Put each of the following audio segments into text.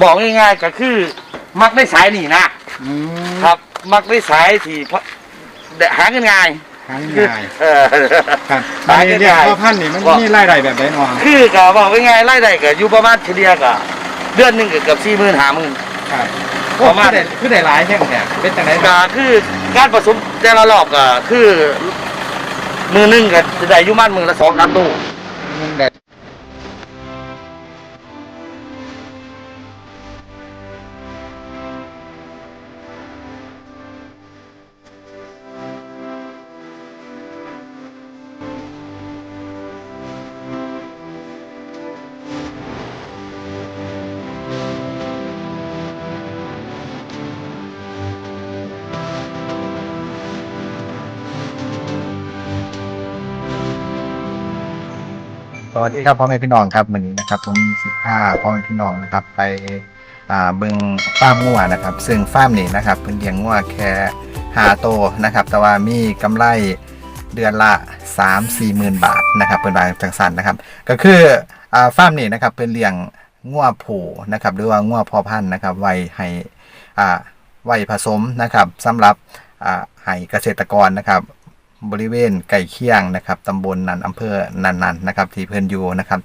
บอกง่ายๆก็คือมักได้สายนี่นะอืมครับ มักได้สายที่เพราะหาเงินง่ายหาคือง่ายเออ ครับหาอันเงินี้นเรียกง่ายพ่อพันธุ์นี่มันว่า มีรายได้แบบไหนเนาะคือก็บอกง่ายๆไล่ได้ก็อยู่ประมาณเฉลี่ยก็เดือนหนึ่งก็เกือบสี่หมื่นห้าหมื่น ครับปโอ้ระมาณ คือได้คือได้หลายแค่แค่เป็นจังไดก็คือการผสมแต่ละรอบก็คือมือหนึงก็จะได้อยู่มันมือละสองสามตู้ มึงได้ วัสดีครับพ่อแม่พี่น้องครับวันนี้นะครับผมสิบห้าพ่อแม่พี่น้องนะครับไปอ่าเบิงฟาร์มงัวนะครับ ซึ่งฟาร์มนี้นะครับเพิ่นเลี้ยงงัวแค่หาโตนะครับ แต่ว่ามีกำไรเดือนละ 3 4หมื่นบาทนะครับเป็นบาทจังสันนะครับ ก็คืออ่าฟาร์มนี้นะครับเป็นเลี้ยงงัวผูนะครับหรือว่างัวพ่อพันธุ์นะครับไว้ให้อ่าไว้ผสมนะครับสำหรับอ่าให้เกษตรกรนะครับ บริเวณไก่เคียงนะครับตำบลนันอำเภอนันนันนะครับ ที่เพื่อนอยู่นะครับ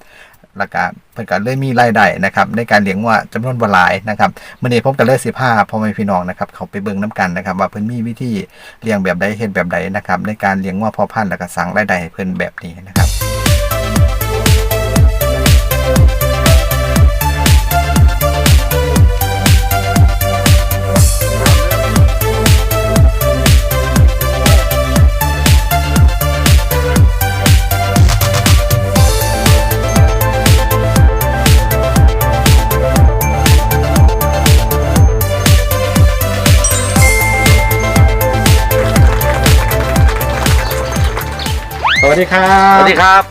แล้วก็เพื่อนก็เลยมีรายได้นะครับในการเลี้ยงวัวจำนวนบ่หลายนะครับมื่อนี้ผมก็เลยสิพาพ่อแม่พี่น้องนะครับเขาไปเบิ่งน้กันนะครับ ว่าเพื่อนมีวิธีเลี้ยงแบบใดเห็นแบบใดนะครับในการเลี้ยงวัวพอพันธุ์แล้วก็สั่งรายได้ให้เพื่อนแบบนี้นะครับ วัสดีครัสบวัสดีครับ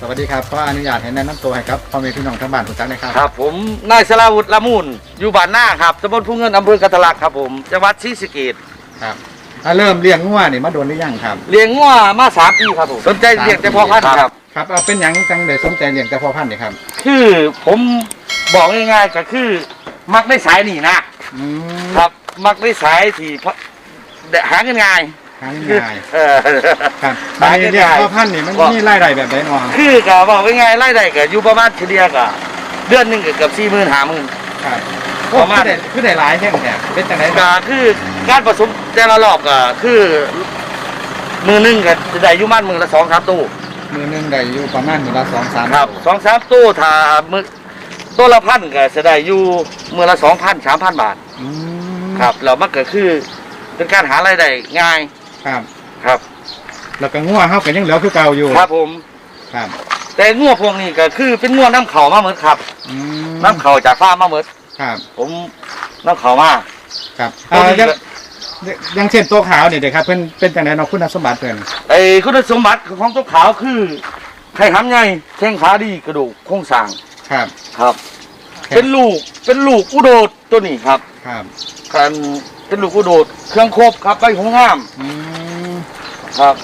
สวัสดีครับขออนุญาตให้แนะนำตัวให้ครับพ่อแม่พี่น้องทั้งบ้านทุกท่านนะครับ ครับ ผมนายสราวุฒิละมูลอยู่บ้านหน้าครับตำบลผู้เงินอำเภอกันทะลักครับผมจังหวัดศรีสะเกษครับอ่าเริ่มเลี้ยงงัวนี่มาโดนหรือยังครับ เลี้ยงงัวมาสามปีครับผมสนใจเลี้ยงแต่พ่อพันธุ์ครับ ครับเอาเป็นหยังจังได้สนใจเลี้ยงแต่พ่อพันธุ์นี่ครับคือผมบอกง่ายๆก็คือ มักได้สายนี่นะ อืมครับ มักได้สายที่เพราะหาเงินง่าย หาคือง่ายเออครับหาอันเงินี้นเรียกง่ายพ่อพันธุ์นี่มันว่ามีรายได้แบบไหนเนาะคือก็บอกง่ายๆไล่ได้ก็อยู่ประมาณเฉลี่ยก็เดือนหนึ่งก็เกือบสี่หมื่นห้าหมื่น ครับประมาณ คือได้คือได้หลายแค่แค่เป็นจังไดคก็รับคือการผสมแต่ละรอบก็คือ มือหนึงก็จะได้อยู่มันมือละสองสามตู้มือหนึงได้อยู่ประมาณมือละสองสามครับสองสามตู้ถ้ามือตัวละพันก็จะได้อยู่มือละสองพันสามพันบาท อืมครับแล้วมันก็คือเป็นการหารายได้ง่าย ครับ ครับ แล้วก็งัวเฮาก็ยังเหลือคือเก่าอยู่ครับผม ครับ แต่งัวพวกนี้ก็คือเป็นงัวน้ำเขามาเหมือนครับอืมน้ำเขาจากฟาร์มมาเหมือนครับผมน้ำเขามา ครับพวกอ่านี้ยังก็ยังเช่นตัวขาวนี่เด็กครับเพิ่นเป็นจังไดเนาะคุณสมบัติเพิ่นไอ้คุณสมบัติของตัวขาวคือไข่หำใหญ่แข้งขาดีกระดูกโครงสร้างครับ ครับ ครับ เป็นลูกเป็นลูกอุโดดตัวนี้ครับครับ การ เป็นลูกอุโดดเครื่องครบครับใบหูงามอืมครับ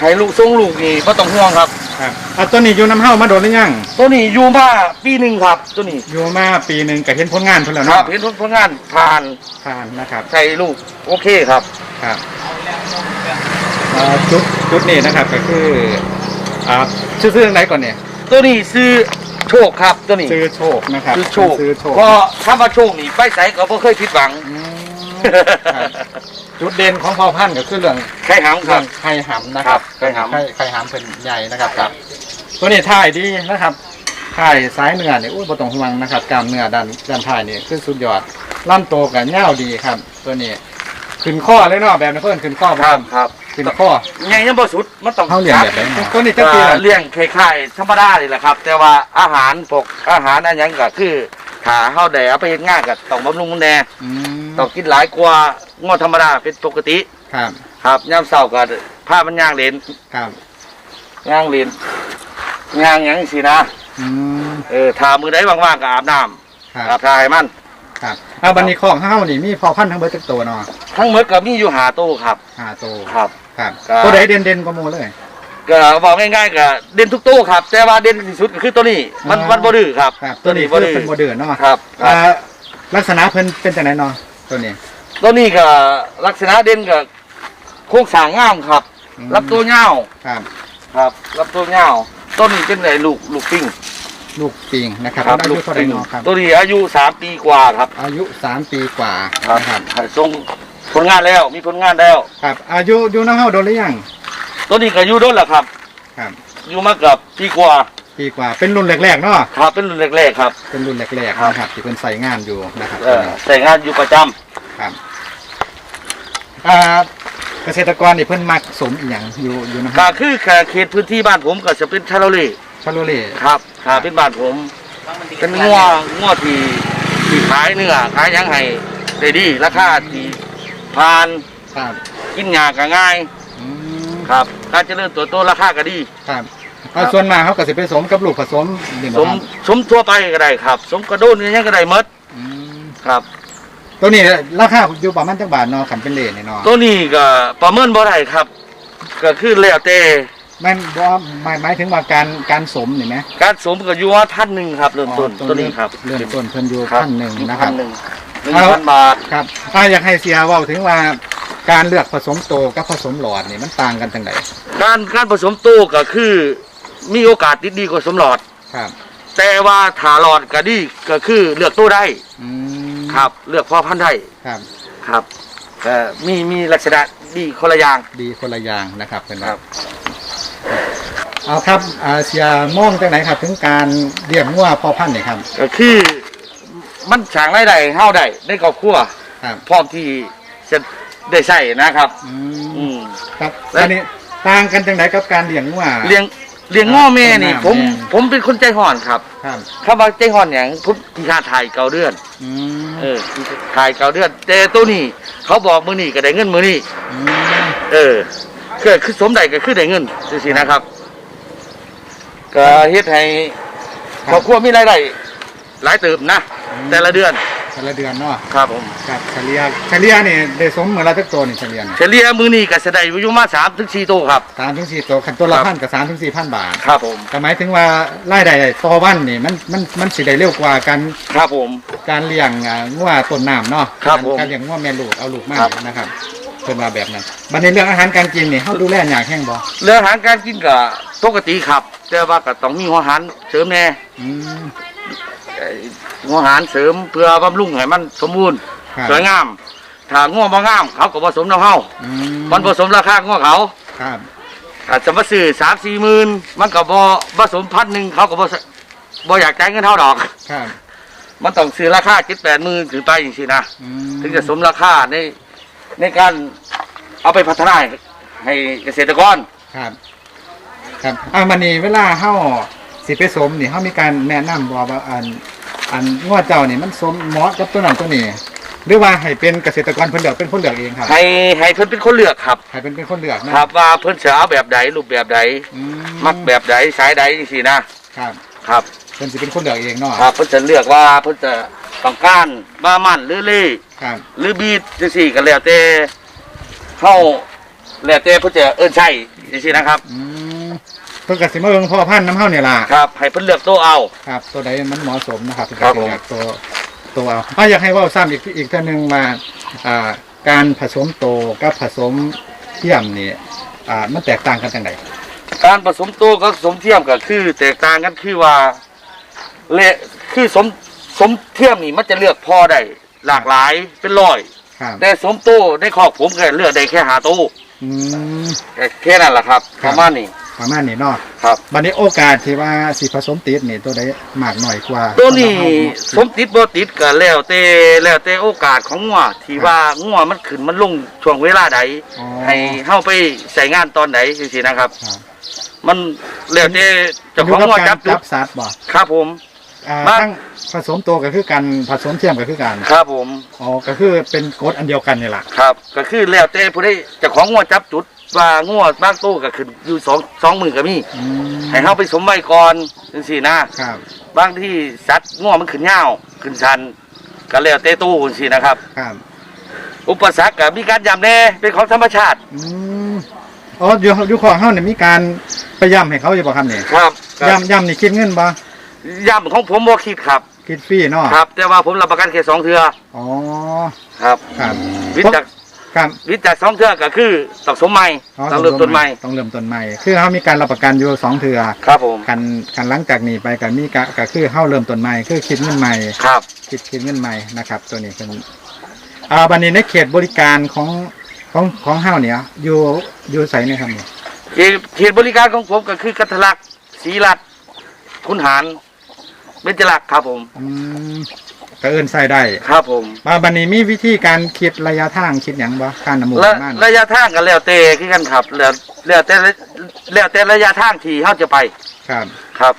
ให้ลูกทรงลูกนี่ไม่ต้องห่วงครับ ครับอะตัวนี้อยู่น้ำเฮามาโดนหรือยังตัวนี้อยู่มาปีหนึ่งครับ ตัวนี้อยู่มาปีหนึงก็เห็นผลงานเพิ่นแล้วครัเนาะบเห็นผลงานผ่านทานนะครับใส่ลูกโอเคครับ ครับอ่าจุดจุดนี้นะครับก็คืออ่าชื่อซื้อไหนก่อนเนี่ยตัวนี้ซื้อ โชคครับตัวนี้ซื้อโชคนะครับซื้อโชคซื้อโชคเพราะคำว่าโชคนี่ไปใส่ก็บ่เคยผิดหวังอืมครับจุดเด่นของพ่อพันธุ์ก็คือเรื่องใครหำคเรื่รัอบงไข่หำนะครับไข่หำไข่ไข่หำเป็นใหญ่นะครับครับ ตัวนี้ถ่ายดีนะครับถ่ายซ้ายเนื้อเนี่ยอุ้ยบ่ต้องห่วงนะครับกล้ามเนื้อด้านด้านท้ายนี่คือสุดยอดลำโตวกับเง่าวดีครับ ตัวนี้ขึ้นข้อเลยเนาะแบบนี้เพิ่นขึ้นข้อครับครับ ขึ้นข้อ ไงยังบ่สุดมันต้องเขาเลี้ยงแบบไหนครับตัวนี้จะกี่เอ่อล่ะเลี้ยงไข่ๆธรรมดานี่แหละครับ แต่ว่าอาหารพวกอาหารอันหยังก็คือถ้าเฮาได้เอาไปเฮ็ดงานก็ต้องบำรุงมันแน่อืมต้องกินหลายกว่างอธรรมดาเป็นปกติ ครับครับยามเช้าก็พามันย่างเล่นครับย่างเล่นย่างหยังสินะอืมเออถ้ามื้อใดว่างๆก็อาบน้ำครับอาบทาให้มัน ครับเอาบันนี้ของเฮานี่มีพอพันธุ์ทั้งเบิดทุกตัวเนาะทั้งหมดก็มีอยู่หาตู้ครับห้าตัวครับ ครับครับ ตัวใดเด่นเด่นๆกว่าหมู่เลย ก็บอกง่ายๆก็เด่นทุกตู้ครับ แต่ว่าเด่นที่สุดก็คือตัวนี้มันอ๋อ มันบ่ดื้อครับครับ ตัวนี้บ่คือดื้อเป็นโมเดิร์นเนาะครับคอ่ารับลักษณะเพิ่นเป็นจังไดเนาะตัวนี้ ตัวนี้ก็ลักษณะเด่นก็โครงสร้างงามครับ อืม รับตัวยาวครับครับ รับตัวยาวต้นนี้เป็นไอ้ลูกลูกปิ้งลูกปิงนะครับครับอาลูยุกเท่าไหร่ปิ้งเนาะครับ ตัวนี้อายุสามปีกว่าครับอายุสามปีกว่าครับนะครับส่ง ผลงานแล้วมีผลงานแล้ว ครับ อายุอยู่น้ำเฮาโดนหรือยังตัวนี้ก็อายุโดนแล้วครับ ครับอยู่มาเกับปีกว่าปีกว่าเป็นรุ่นแรกๆเนาะครับเป็นรุ่นแรกๆครับ เป็นรุ่นแรกๆครับนะครับที่เพิ่นใส่งานอยู่นะครับเออแต่งงานอยู่ประจำครับอ่าเกษตรกรนี่เพิ่นมักสมอีหยังอยู่อยู่นะคก็รับคือเขตพื้นที่บ้านผมก็จะเป็นชาโลเล่ชาโลเล่ครับครับเป็นบ้านผม เป็นงัวงัวที่ที่ขายเนื้อขายหยังไงได้ดีราคาที่ ผ่านครับกินยาก็ง่าย อืมครับ การเจริญตัวโตราคาก็ดี ครับเอาส่วนมากเขาก็สิไปสมกับลูกผสมนี่สบ่มครับสมทั่วไปก็ได้ครับ สมกระโดนนี่ยังก็ได้หมดอืมครับ ตัวนี้ราคาอยู่ประมาณจักบาทเนาะขันเป็นเลนนี่เนาะตัวนี้ก็ประเมินบ่ได้ครับ ก็คือแล้วแต่แม่นบ่หมายหมายถึงว่าการการสมนี่ไหมการสมก็อยู่ว่าท่านหนึ่งครับ เริ่มต้นอ๋อตัวนี้ครับ เริ่มต้นเพิ่นอยู่ครับพันหนึ่งนะครับ พัหนึ่งห นึ่งเอาพันบาทครับถ้าอยากให้เสียเว่าถึงว่าการเลือกผสมโตกับผสมหลอดนี่มันต่างกันจังไดการการผสมตู้ก็คือมีโอกาสติดดีกว่าสมหลอดครับ แต่ว่าถาหลอดก็ดีก็คือเลือกตู้ได้อืมครับ เลือกพ่อพันธุ์ได้ครับครับแต่มีมีลักษณะดีคนละอย่างดีคนละอย่างนะครับเป็นครับเอาครับอ่าเสียมองจังไหนครับ ถึงการเลี้ยงงัวพอพันธุ์นี่ครับก็คือ มันฉางรายได้เฮาได้ได้ครอบครัวครับพร้อมที่จะได้ใช้นะครับ อือืม มครับและ อันนี้ต่างกันจังไหนกับการเลี้ยงงัวเลี้ยงเลี้ยงง้อแม่นี่ครับผมแม่ ผมเป็นคนใจห่อนครับครับคำว่าใจห่อนอย่างผมที่ค่าถ่ายเกาเดือน อืมเออที่ถ่ายเกาเดือนแต่ตัวนี้ เขาบอกมือนี่ก็ได้เงินมือนี่อืมเออคือคือสมใดก็คือได้เงินจังซี่นะครับ ก็เฮ็ดให้ครอบครัวมีรายได้ หลายเติบนะ แต่ละเดือนแต่ละเดือนเนาะครับผมครับเฉลี่ยเฉลี่ยนี่ได้สมเหมือนละทักตัวนี่เฉลี่ยนี่เฉลี่ยมือนี่ก็จะได้อยู่มา3ถึง4โตวครับสามถึงสี่ตัวคันตัวละครับพันกับสามถึงสี่พันบาทครับผมก็หมายถึงว่ารายได้ต่อวันนี่มันมันมันสิได้เร็วกว่าการครับผมการเลี้ยงอ่างัวต้นน้ำเนาะครับการผมการเลี้ยงงัวแม่ลูกเอาลูกมาครับนะครับเป็นว่าแบบนั้นบัดในเรื่องอาหารการกินนี่เฮาดูแลอย่างแห้งบ่เรื่องอาหารการกินก็ปกติครับแต่ว่าก็ต้องมีหัวอาหารเสริมแน่ อืมเอ่อหัวอาหารเสริมเพื่อบำรุงให้มันสมบูรณ์ครับ สวยงาม ถ้างัวบ่งาม เขาก็ผสมน้ำเฮาอืมันผสมราคางัวเขาครับอาจจะมาซื้อสามสี่หมื่นมันก็บ่ผสมพันหนึ่งเขาก็บ่สบ่อยากจ่ายเงินเท่าดอก ครับมันต้องซื้อราคาเจ็ดแปดหมื่นถึงไปอย่างนี้นะอืมถึงจะสมราคาในในการเอาไปพัฒนาให้เกษตรกร ครับ ครับอ่ามันนี่เวลาเฮา สิไปสมนี่เฮามีการแนะนำบ่ว่าอันอันงัวเจ้านี่มันสมเหมาะกับตัวนั้นตัวนี้ หรือว่าให้เป็นเกษตรกรเพิ่นเลือกเป็นคนเลือกเองครับให้ให้เพิ่นเป็นคนเลือกครับ ให้เป็นเป็นคนเลือกนะครับว่าเพิ่นจะเอาแบบใดรูปแบบใดอืมักแบบใดสายใดจังซี่นะครับครับเพิ่นสิเป็นคนเลือกเองเนาะครับเพิ่นจะเลือกว่าเพิ่นจะต้องการบ้ามันหรือเล่ครับหรือบีดจังซี่ก็แล้วแต่เฮาแล้วแต่เพิ่นจะเอิ้นใช่จังซี่นะครับอืม เพิ่นก็สิมาเบิ่งพ่อพันธุ์น้ำเฮานี่ล่ะครับให้เพิ่นเลือกตัวเอา ครับ ตัวใดมันเหมาะสมนะครับครับผมเลือกตัวตัวเอาอะอยากให้เว้าซ้ำอีกอีกเท่านึงว่าอ่าการผสมโตกับผสมเทียมนี่อ่ามันแตกต่างกันจังไดการผสมตัวกับผสมเทียมก็คือ แตกต่างกันคือว่าเละคือสมสมเทียมนี่มันจะเลือกพอได้หลากหลายเป็นร้อยครับแต่สมตัวในคอกผมก็เลือกได้แค่หาตัวอืม แค่นั้นแหละครับครัปบระมาณนี้ ประมาณนี้เนาะครับบัดนี้โอกาสที่ว่าสิผสมติดนี่ตัวใดมากหน่อยกว่าตัวนี้สสำหรับมติดบ่ติดก็แล้วแต่แล้วแต่โอกาสของงัวที่ว่างัวมันขึ้นมันลงช่วงเวลาใดอ๋อให้เฮาไปใส่งานตอนไหนจังซี่นะครับครับมันแล้วแต่เจ้าของงัวจับจุจัดบสัตว์บ่ครับผมอ่ามาทั้งผสมตัวก็คือกันผสมเทียมก็คือกันครับผมอ๋อก็คือเป็นกฎอันเดียวกันนี่แหละครับ ก็คือแล้วแต่ผู้ใดเจ้าของงัวจับจุด ว่างัวบางตู้ก็ขึ้นอยู่สองสองมือก็มีอืมให้เฮาไปสมไว้ก่อนจังซี่นะครับบางที่สัตว์งัวมันขึ้นยาวขึ้นชันก็แล้วแต่ตู้จังซี่นะครับ ครับอุปสรรคก็มีการยำแน่เป็นของธรรมชาติอืมอ๋ออยู่อยู่ของเฮาเนี่ยมีการไปย่ำให้เขาอยู่บ่ครับนี่ครับย่ำย่ำนี่คิดเงินบ่ย่ำของผมบ่คิดครับ คิดฟรีเนาะครับ แต่ว่าผมรับประกันแค่สองเทืออ๋อครับ ครับวิจาก ครับวิจากสองเทือก็คือต้องสมใหม่อ๋อต้องเริ่มต้นใหม่ต้องเริ่มต้นใหม่คือเฮามีการรับประกันอยู่สองเทื่อครับผมกันกันหลังจากนี้ไปก็มีกะก็คือเฮาเริ่มต้นใหม่คือคิดเงินใหม่ครับคิดคิดเงินใหม่นะครับ ตัวนี้เป็นอ่าบันนี้ในเขตบริการของของของเฮาเนี่ยอยู่อยู่ไสเนี่ยครับนี่เขตเขตบริการของผมก็คือกัทลักษณ์ศรีรัตน์คุนหารเบญจลักษณ์ครับผมอืม ก็เอิ้นใส่ได้ครับผมมาบันนี้มีวิธีการคิดระยะทางคิดหยังบ่การนำหมู่และบ้านระยะทางก็แล้วแต่คือกันครับแล้วแล้วแต่ละแล้วแต่ระยะทางที่เขาจะไปครับครับ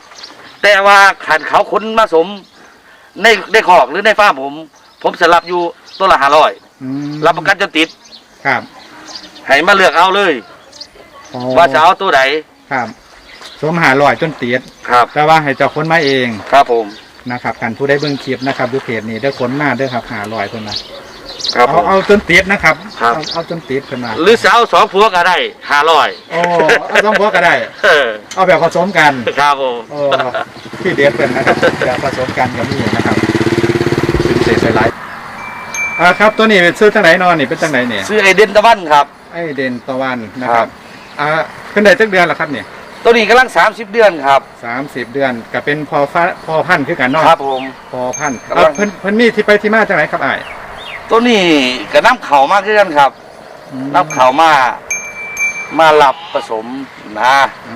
แต่ว่าขันเขาค้นมาสมในในขอกหรือในฟาร์มผม ผมสลับอยู่ตัวละห้าร้อยอืมรับประกันจนติดครับให้มาเลือกเอาเลยอ๋อว่าจะเอาตัวไหนครับสวมหาลอยจนเตียดครับ แต่ว่าให้เจ้าคนมาเอง ครับผม นะครับการผู้ได้เบิ่งคลิปนะครับดูเพจนี้ได้คนมาเด้อครับหาลอยเพิ่นนะครับผเอาม เอาจนติดนะครับครับ เอาเอาจนติดเพิ่นมาหรือสาวสองผัวก็ได้ห้าร้อยโอ้เอาต้องบอกก็ได้ เออเอาแบบผสมกันครับผมโอ้ที่เด็ดเป็นนะครับแบบผสมกันกับนี่นะครับเป็นเศษไซไลท์อ่าครับตัวนี้เป็นซื้อจังไหนนอนนี่เป็นจังไหนเนี่ยซื้อไอเดนตะวันครับ ไอเดนตะวันนะคครัรับบอ่าขึ้นได้จักเดือนแล้วครับเนี่ย ตัวนี้กำลังสามสิบเดือนครับสามสิบเดือนก็เป็นพอฟ้าพอพันธุ์คือกันเนาะครับผม พอพันธุ์กำลังเอาเพิ่นเพิ่นมีที่ไปที่มาจังไหนครับอ้ายตัวนี้ก็น้ำเขามากขึ้นกันครับน้ำเขามามาหลับผสมนะอื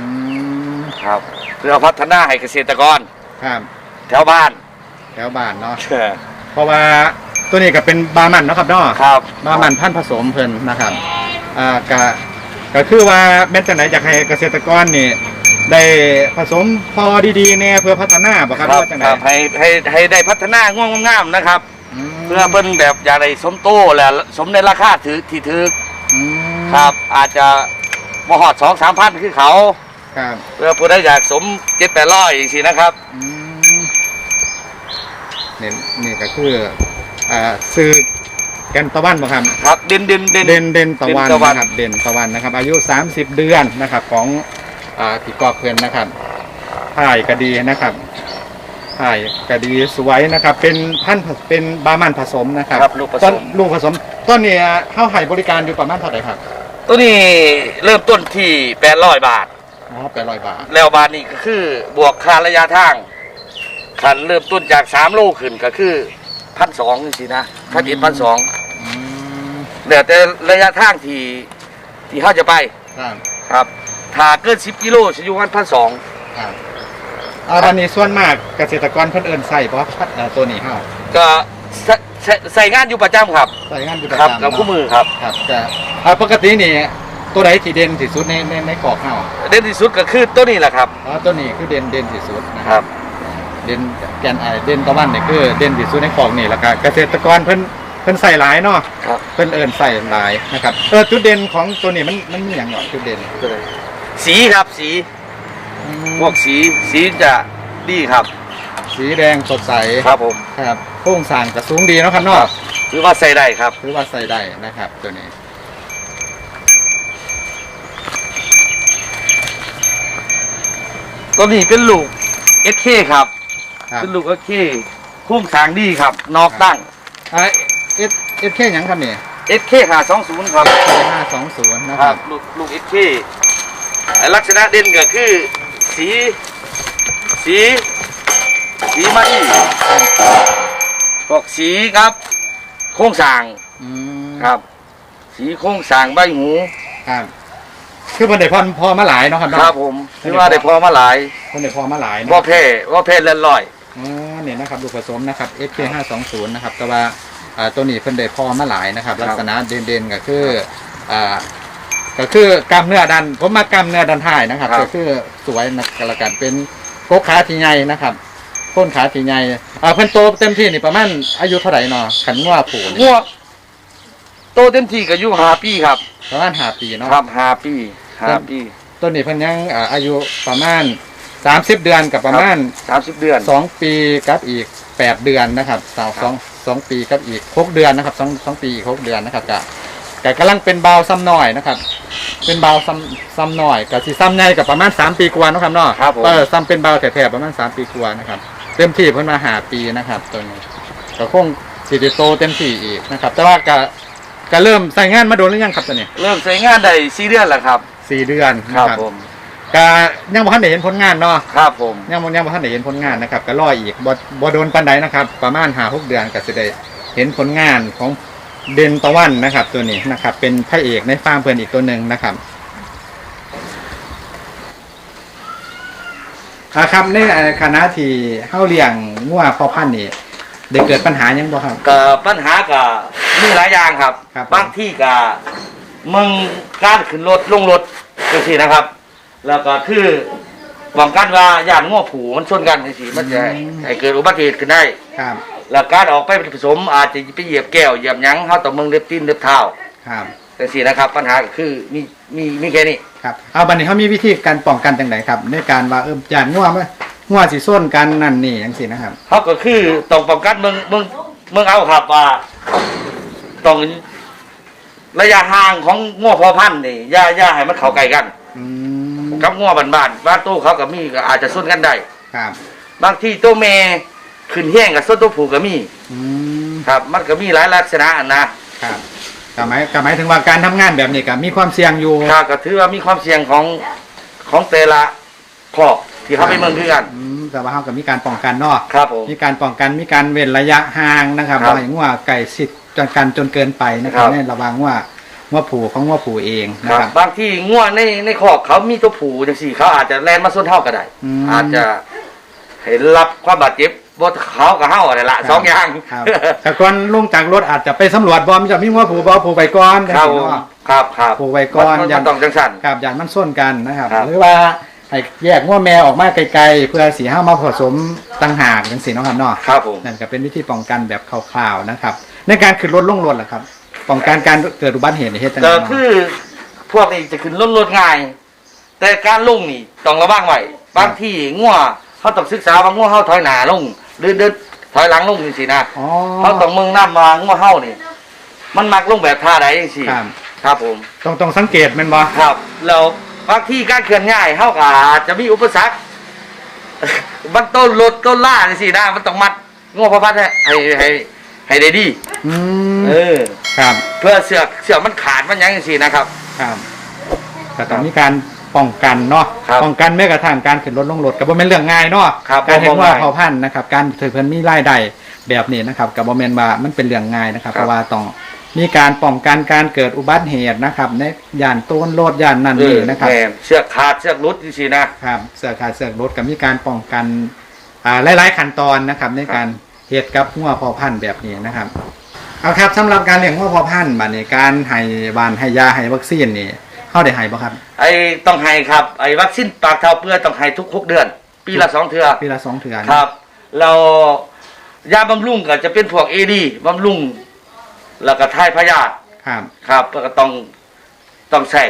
มครับ เพื่อพัฒนาให้เกษตรกรครับแถวบ้านแถวบ้านเนาะเพราะว่าตัวนี้ก็เป็นบามันเนาะครับเนาะครับ บามันพันธุ์ผสมเพิ่นนะครับอ่าก็ ก็คือว่าแม้แต่ไหนอยากให้เกษตรกรนี่ได้ผสมพอดีๆเนี่ยเพื่อพัฒนาบ่ครับครับว่าจังไดครับให้ให้ให้ได้พัฒนาง่วงงามๆนะครับมเพื่อเพิ่นแบบอยากได้สมโตและสมในราคาถือที่ถืออืมครับ อาจจะบ่ฮอดสองสามพันคือเขา ครับเพื่อผู้ใดอยากสมเจ็ดแปดร้อยสินะครับ อืมนี่นี่ก็คืออ่าซื้อ แกนตะวันบ่ครับครับเด่นเด่นเด่น เด่นเด่นตะวันเด่นตะวัน นะครับเด่นตะวันนะครับ อายุ 30 เดือนนะครับของอ่าที่กอบเพื่อนนะครับถ่ายกระดีนะครับถ่ายกระดีสวยนะครับ เป็นพันธุ์ผเป็นบามันผสมนะครับครับลูกผสต้นม ลูกผสมต้นนี้เข้าให้บริการอยู่ประมาณเท่าไหร่ครับตัวนี้เริ่มต้นที่แปดร้อยบาท อ๋อแปดร้อยบาทแล้วบาทนี้ก็คือบวกค่าระยะทางคันเริ่มต้นจากสามโลขึ้นก็คือพันสองสินะพันเอ็ดพันสอง อืมแล้วแต่ระยะทางที่ที่เขาจะไปครับครับถ้าเกินสิบกิโลจะอยู่วันพันสองครับอ่าตอนนี้ส่วนมากเกษตรกรเพิ่นเอิ้นใส่เพราะเอ่อตัวนี้เฮาก็ใส่ใส่ใส่งานอยู่ประจำครับ ใส่งานอยู่ประครับจำกับเนาะคู่มือครับ ครับแต่อ่าปกตินี่ตัวไหนที่เด่นที่สุดในในในกรอบเฮาเด่นที่สุดก็คือตัวนี้แหละครับอ๋อตัวนี้คือเด่นเด่นที่สุดนะคครัรับบเด่นแกนไอเด่นตะวันนี่คือเด่นที่สุดในกรอบนี่แหละครับเกษตรกรเพิ่น เพิ่นใส่หลายเนาะครับเพิ่นเอิ้นใส่หลายนะครับเออจุดเด่นของตัวนี้มันมันมีหยังเนาะจุดเด่นสีครับสีพวกสีสีจะดีครับ สีแดงสดใสครับผมครับโครงสร้างก็สูงดีเนาะครับเนาะหรือว่าใส่ได้ครับถือว่าใส่ได้นะครับ ตัวนี้ตัวนี้เป็นลูกเอสเคครับครับเป็นลูกเอสเคคุ้มสร้างดีครับ นอกตั้งอ่า เอสเอสแค่หยังครับนี่เอสเคหาสองศูนย์ครับห้าสองศูนย์นะคครัรับบลูกลูกเอสเคลักษณะเด่นก็คือ สี สี สีมาดีพวกสีครับ โครงสร้างอืมครับ สีโครงสร้างใบหู ครับ คือคนได้พอพอมาหลายเนาะครับคเนาะรับผมที่ว่าได้พอมาหลายคนได้พอมาหลายว่าเนาะเพ่ว่าเพ่เล่นลอย อ๋อเนี่ยนะครับลูกผสมนะครับ SK 5 2 0นะครับแต่ว่า อ่าตัวนี้เพิ่นได้พอมาหลายนะครับครับ ลักษณะเด่นๆก็คืออ่าก็คือกล้ามเนื้อดันผมมากล้ามเนื้อดันท้ายนะครับก็คือสวยนะกละกันเป็นโกกขาที่ใหญ่นะครับโค่นขาที่ใหญ่อ่าเพิ่นโตเต็มที่นี่ประมาณอายุเท่าไหร่เนาะขันว่าผูนี่งัวโตเต็มที่ก็อยู่ห้าปีครับ ประมาณห้าปีเนาะ ครับห้าปีห้าปีต้นนี้เพิ่นยังอ่าอายุประมาณ 30 เดือนกับประมาณ สามสิบเดือน 2 ปีกับอีก 8 เดือนนะครับสองสอง สองปีกับอีก6เดือนนะครับสองสองปีอีก6เดือนนะครับกะกะกำลังเป็นเบาซ้ำน้อยนะครับ เป็นเบาซ้ำซ้ำหน่อยกับสีซ้ำใหญ่กับประมาณ3ปีกว่าเนาะครับเนาะครับผม เออซ้ำเป็นเบาแท้ๆประมาณ3ปีกว่านะครับเต็มที่เพิ่นมาหาปีนะครับตัวนี้ก็คงสิได้โตเต็มที่อีกนะครับ แต่ว่าก็ก็เริ่มใส่งานมาโดนหรือยังครับตัวนี้เริ่มใช้งานได้สี่เดือนแล้วครับสี่เดือนครันะบครับผม ก็ยังบ่ทันได้เห็นผลงานเนาะครับผมยังบ่ยังบ่ทันได้เห็นผลงานนะครับก็รออีกบ่บ่โดนปานใดนะครับ ประมาณ5-6เดือนก็สิได้เห็นผลงานของเดนตะวันนะครับ ตัวนี้นะครับ เป็นพระเอกในฟาร์มเพิ่นอีกตัวหนึ่งนะครับอ่าครับในเอ่อคณะที่เฮาเลี้ยงงัวพ่อพันธุ์นี่ได้เกิดปัญหาหยังบ่ครับก็ปัญหาก็มีหลายอย่างครับครับบางที่ก็มึงการขึ้นรถลงรถจังซี่นะครับ แล้วก็คือป้องกันว่าย่านง้อผูมันชนกันจังซี่มันจะให้เกิดอุบัติเหตุขึ้นได้ครับ แล้วการออกไปผสมอาจจะไปเหยียบแก้วเหยียบหยังเฮาต้องมึงเล็บตีนเล็บเท้าครับจังซี่นะครับ ปัญหาก็คือมีมีมีแค่นี้ครับเอาบัดนี้เขามีวิธีการป้องกันจังไดครับ ในการว่าเออจานงัวมั้ยงัวสิส้นกันนั่นนี่จังซี่นะครับเขาก็คือต้องป้องกันมึงมึงมึงเอาครับว่าต้องระยะห่างของง้อพอพันธุ์นี่อย่าอย่าให้มันเข้าใกล้กัน อืม กับง้อบ้านบ้านบ้านตู้เขาก็มีก็อาจจะส้นกันได้ครับ บางที่ตัวแม่ขึ้นแห้งกับส้นตัวผู้ก็มีอืมครับ มันก็มีหลายลักษณะนะครับก็หมายก็หมายถึงว่าการทำงานแบบนี้ก็มีความเสี่ยงอยู่ถ้าก็ถือว่ามีความเสี่ยงของของแต่ละข้อที่เขาไปเมืองคือกันอืมแต่ว่าเขาก็มีการป้องกันเนาะครับผม มีการป้องกันมีการเว้นระยะห่างนะครับครับบ่ให้งัวไก่สิทธิ์จนกันจนเกินไปนะครับครับ ในระหว่างว่า งัวผูของงัวผูเองนะคครัรับบ บางที่ง่วในในคอกเขามีตัวผู้จังสี่ เขาอาจจะแลนมาส้นเท่าก็ได้อืมอาจจะเห็นรับความบาดเจ็บบ่เขากับเฮาอะไรละครับ สองอย่างครับแต่ก่อนลงจากรถอาจจะไปสำรวจบอมนจะมีงัวผูบ่ผูไปก่อนจังครับซี่ผมเนาะ ครับครับผูไว้ก่อนมันอย่ามันต้องจังสันครับอย่างมันส้นกันนะครับ ครับ หรือว่าให้แยกงัวแม่ออกมาไกลๆเพื่อสีห้ามาผสมต่างหากจังซี่เนาะครับเนาะครับผม นั่นก็เป็นวิธีป้องกันแบบคร่าวๆนะครับ ในการขึ้นรถลงรถล่ะครับ ป้องกันการเกิดอุบัติเหตุในเหตุต่างก็ๆคือ พวกนี้จะขึ้นรถรถง่าย แต่การลงนี่ต้องระวังไว้บางที่ง่วเขาต้องศึกษาว่าง่วเฮาถอยหน้าลงหรือเดินถอยหลังลงจังซี่นะอ๋อเขาต้องมึงนำมาง่วเฮานี่มันมักลงแบบท่าใดจังซี่ครับครับผมต้องต้องสังเกตแมันบ่ครับแล้วบางที่การเคลื่อนย้ายเฮาก็อาจจะมีอุปสรรคมันต้นรถต้นล่าจังซี่นะมันต้องมัดง่วพระพัดให้ให้ ให้ให้ได้ดีอืมเออ ครับเพื่อเสือกเสือกมันขาดมันหยังจังซี่นะครับ ครับก็ต้องมีการป้องกันเนาะครับป้องกันแม้กระทั่งการขึ้นรถลงรถก็บ่แม่นเรื่องง่ายเนาะครับการเห็นบ่ว่าง่ายเผ่าพันธุ์นะครับการถือเพิ่นมีรายได้แบบนี้นะครับก็บ่แม่นว่ามันเป็นเรื่องง่ายนะครับครับ เพราะว่าต้องมีการป้องกันการเกิดอุบัติเหตุนะครับ ในย่านโต้นโลดย่านนั่นนี่นะครับแม่เสือกขาดเสือกรุดจังซี่นะ ครับเสือกขาดเสือกรถกับมีการป้องกันอ่าหลายๆขั้นตอนนะครับในการ เหตุกับงัวพอพันธุ์แบบนี้นะครับ เอาครับสำหรับการเลี้ยงงัวพอพันธุ์บัดนี้การให้บานให้ยาให้วัคซีนนี่เข้าได้ให้บ่ครับ ไอ้ต้องให้ครับไอ้วัคซีนปากเท้าเปื้อนต้องให้ทุกหกเดือน ปีละสองเทื่อปีละสองเถื่อนครับ เรายาบำรุงก็จะเป็นพวกเอดีบำรุง แล้วก็ทายพยาธิครับครับแล้วก็ต้องต้องใส่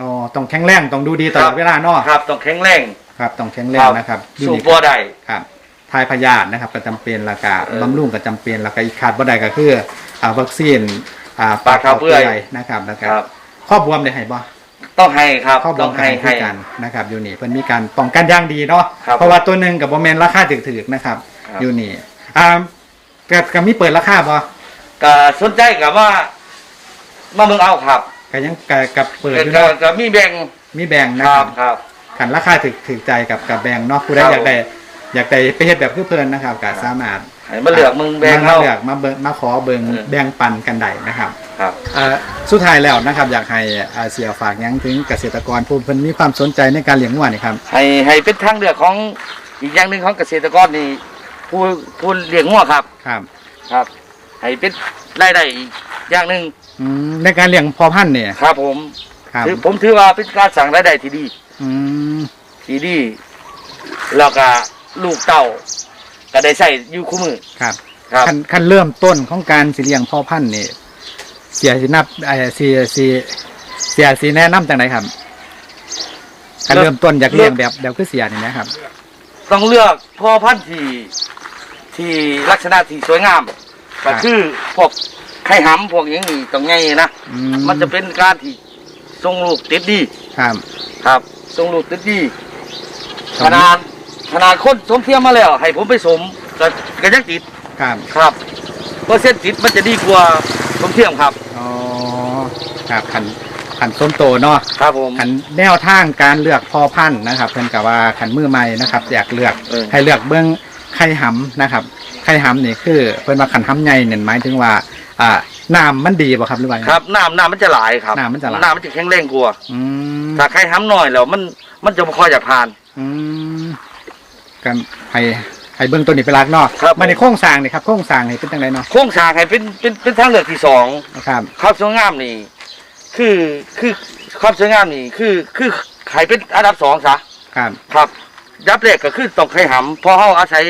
อ๋อต้องแข็งแรงต้องดูดีตลอดเวลาเนาะครับต้องแข็งแรงครับต้องแข็งแรงนะครับอยู่สูบนี่บัวได้ครับ ทายพยาธินะครับก็จำเป็นและกาเออบำรุงก็จำเป็นและก็อีกขาดบ่ได้ก็คืออ่าวัคซีนอ่าปากเท้าเปื่อยนะครับแล้วก็ครับ ครอบบวมได้ให้บ่ต้องให้ครับเข้าบต้อองกกัให้นให้กันนะครับอยู่นี่เพิ่นมีการป้องกันอย่างดีเนาะครับเพราะว่าตัวหนึ่งกับโมเมนราคาถึกๆนะครับครับ อยู่นี่อ่ากับกับมีเปิดราคาบ่ก็สนใจกับว่ามาเมืองเอาครับก็ยังกับกับเปิดอยู่ก็เนาะก็มีแบ่งมีแบ่งนะคครัรับบ ครับ ขันราคาถึกถึกใจกับกับแบ่งเนาะผู้ใดครับ อยากได้ อยากได้ไปเฮ็ดแบบคือเพิ่นนะครับก็สามารถให้มาเลือกมึงแบ่งมาเขาเลือกมาเบิ่งมาขอเบิ่งเออแบ่งปันกันได้นะครับครับอ่าสุดท้ายแล้วนะครับ อยากให้อ่าเสียฝากหยังถึงเกษตรกรผู้เพิ่นมีความสนใจในการเลี้ยงวัวนี่ครับให้ให้เป็นทางเลือกของอีกอย่างหนึ่งของเกษตรกรนี่ผู้ผู้เลี้ยงงัวครับครับครับ ให้เป็นรายได้อีกอย่างหนึ่งอืมในการเลี้ยงพอพันธุ์เนี่ยครับ ผมครับถือผมถือว่าเป็นการสั่งรายได้ที่ดีอืมที่ดีแล้วก็ ลูกเต่าก็ได้ใส่อยู่คู่มือ ครับครับ ขั้นขั้นเริ่มต้นของการสิเลี้ยงพ่อพันธุ์นี่เสียสินับไอ้เสียสีเสียสีแนะนำจังไหนครับการเริ่มต้นอยากเลี้ยงแบบแบบคือเสียนี่นะครับ ต้องเลือกพ่อพันธุ์ที่ที่ลักษณะที่สวยงามครัก็บคือพวกไข่หำพวกอย่างนี้ต้องไงนะอืมันจะเป็นการที่ทรงลูกติดดีครับ ครับทรงลูกติดดีตรขงนี้นาด ขนาดคนสมเทียมมาแล้ว ให้ผมไปสมก็ก็ยังติดครับครับเปอร์เซ็นต์ติดมันจะดีกว่าสมเทียมครับอ๋อครับขันขันส้มโตเนาะครับผม ขันแนวทางการเลือกพอพันธุ์นะครับเพิ่นกับว่าขันมือใหม่นะครับ อยากเลือกเออ ให้เลือกเบื้องไข่หำนะครับไข่หำนี่คือเพิ่นว่าขันหำใหญ่เนี่ยหมายถึงว่า อ่าน้ำมันดีบ่ครับหรือว่าไงครับน้ำน้ำมันจะหลายครับน้ำมันจะหลาย น้ำมันจะแข็งแรงกว่าอืมถ้าใครห้ำหน่อยแล้วมันมันจะไม่ค่อยอยากทาน อืม กันให้ให้เบื้องต้นนี่เป็นหลักเนาะครับ มาในโครงสร้างนี่ครับโครงสร้างนี่เป็นจังไดเนาะโค้งสร้างให้เป็นเป็นเป็นทางเลือกที่สองครับความสวยงามนี่ คือคือความสวยงามนี่ คือคือใครเป็นอันดับสองซะครับครับยับแรกก็คือต้องใครหำเพราะเขาอาศัย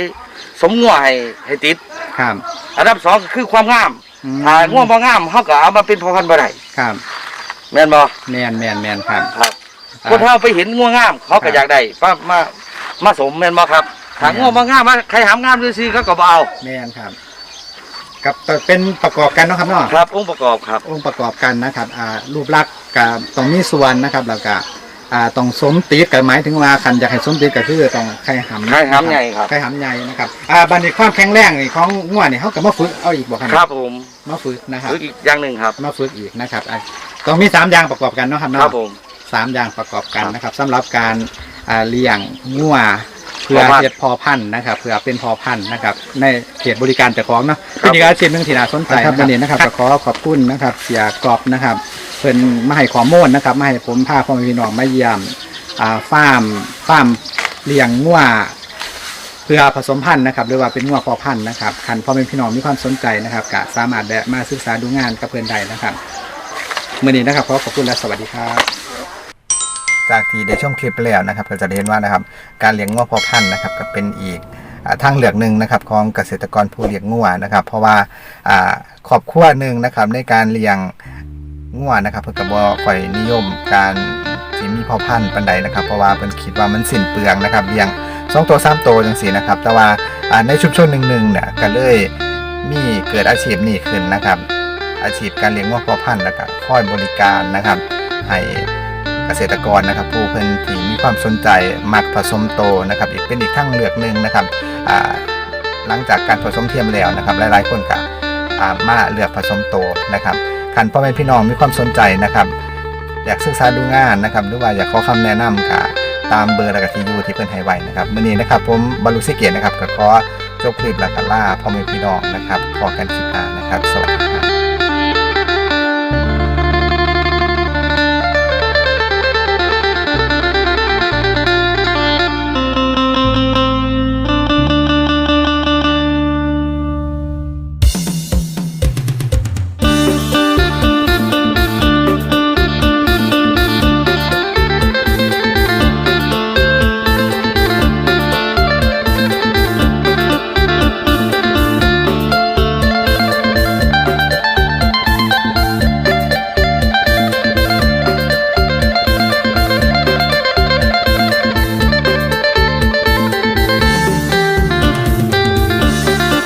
สมงัวให้ให้ติด ครับอันดับสองก็คือความงามอืมถ้าง่วงบ่งามเขาก็เอามาเป็นพอพันธุ์บ่ได้ครับแม่นบ่แมนแมนแมนครับ ครับ คนเราไปเห็นง่วงงามเขาครัก็บอยากได้มามา มาสมแม่นบ่ครับถ้าแม่นง่วงบ่งามมาใครหำงามซื่อๆเขาก็บ่เอาแมนครับกับเป็นประกอบกันเนาะครับเนาะครับ องค์ประกอบครับองค์ประกอบกันนะครับอ่ารูปลักษณ์กับตรงมีส่วนนะครับแล้วก็อ่าต้องสมติดกันหมายถึงว่าคันอยากให้สมติดก็คือต้องไข่หำไข่หำใหญ่ครับไข่หำใหญ่นะครับอ่าบันนี้ความแข็งแรงนี่ของง่วนี่เขาก็มาฝึกเอาอีกบ่ครับครับผมมาฝึกนะครับหรืออีกอย่างหนึ่งครับมาฝึกอีกนะครับอะต้องมีสามอย่างประกอบกันเนาะครับคเนาะรับผมสามอย่างประกอบกันครับนะครับสำหรับการ อ่าเลี้ยงงัวเพื่อพอพันธุ์เฮ็ดพอพันธุ์นะครับ เพื่อเป็นพอพันธุ์นะครับ ในเขตบริการเจ้าของเนาะครับเป็นอีกอาชีพหนึ่งที่น่าสนใจนะครับวันนี้นะครับก็ขอขอบคุณนะครับ เสียกรอบนะครับเพิ่นมาให้ข้อมูลนะครับมาให้ผมพาพ่อแม่พี่น้องมาเยี่ยมอ่าฟาร์มฟาร์มเลี้ยงงัวเพื่อผสมพันธุ์นะครับหรือว่าเป็นงัวพอพันธุ์นะครับคันพ่อแม่พี่น้องมีความสนใจนะครับก็สามารถแวะมาศึกษาดูงานกับเพิ่นได้นะครับมื้อนี้นะครับขอขอบคุณและสวัสดีครับ จากที่ได้ชมคลิปไปแล้วนะครับก็จะเห็นว่านะครับการเลี้ยงงัวพอพันธุ์นะครับก็เป็นอีกอทางเลือกหนึ่งนะครับของเกษตรกรผู้เลี้ยงงัวนะครับ เพราะว่าอ่าครอบครัวหนึ่งนะครับในการเลี้ยงงัวนะครับเพื่อกับว่าค่อยนิยมการที่มีพอพันธุ์ปันใดนะครับ เพราะว่าเพิ่นคิดว่ามันสิ้นเปลืองนะครับเลี้ยงสองตัวสามตัวจังซี่นะครับ แต่ว่าในชุมชนหนึ่งๆเนี่ยก็เลยมีเกิดอาชีพนี้ขึ้นนะครับ อาชีพการเลี้ยงงัวพอพันธุ์แล้วก็คอยบริการนะครับให้ เกษตรกรนะครับ ผู้เพิ่นที่มีความสนใจมักผสมโตนะครับ อีกเป็นอีกทางเลือกหนึ่งนะครับหลังจากการผสมเทียมแล้วนะครับ หลายๆ คนก็มาเลือกผสมโตนะครับคันพ่อแม่พี่น้องมีความสนใจนะครับ อยากศึกษาดูงานนะครับ หรือว่าอยากขอคำแนะนำก็ตามเบอร์และก็ที่อยู่ที่เพิ่นให้ไว้นะครับมื้อนี้นะครับ ผมบรรลุสิเกียรตินะครับก็ขอจบคลิปแล้วก็ล่าพ่อแม่พี่น้องนะครับพอกันคลิปหน้านะครับ สวัสดีครับ